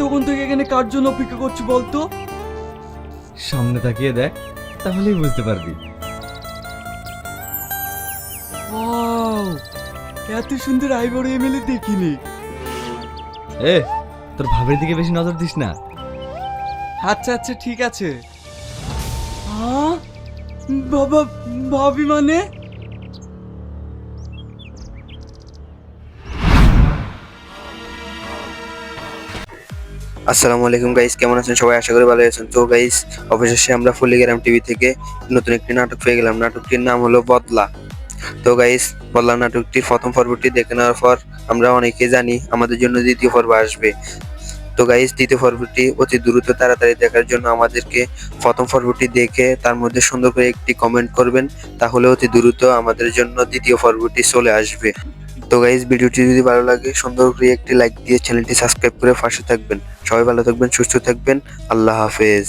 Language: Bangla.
তখন থেকে এখানে কার জন্য অপেক্ষা করছি বলতো? সামনে তাকিয়ে দেখ তাহলেই বুঝতে পারবি। এত সুন্দর আইবড় এমএলএ দেখিনি। এ তোর ভাবের দিকে বেশি নজর দিস না। আচ্ছা আচ্ছা ঠিক আছে। হ্যাঁ বাবা ভাবি মানে? আসসালামু আলাইকুম গাইস কেমন আছেন? সবাই আশা করি ভালো আছেন। তো গাইস অবশেষে আমরা ফুলি ফুলিগ্রাম টিভি থেকে নতুন একটি নাটক পেয়ে গেলাম। নাটকটির নাম হলো বদলা। তো গাইস বদলা নাটকটির প্রথম পর্বটি দেখে নেওয়ার পর আমরা অনেকে জানি আমাদের জন্য দ্বিতীয় পর্ব আসবে। তো গাইস দ্বিতীয় পর্বটি অতি দ্রুত তাড়াতাড়ি দেখার জন্য আমাদেরকে প্রথম পর্বটি দেখে তার মধ্যে সুন্দর করে একটি কমেন্ট করবেন। তাহলে অতি দ্রুত আমাদের জন্য দ্বিতীয় পর্বটি চলে আসবে। তো গাইজ ভিডিওটি যদি ভালো লাগে, সুন্দর করে একটি লাইক দিয়ে চ্যানেলটি সাবস্ক্রাইব করে পাশে থাকবেন। সবাই ভালো থাকবেন, সুস্থ থাকবেন। আল্লাহ হাফেজ।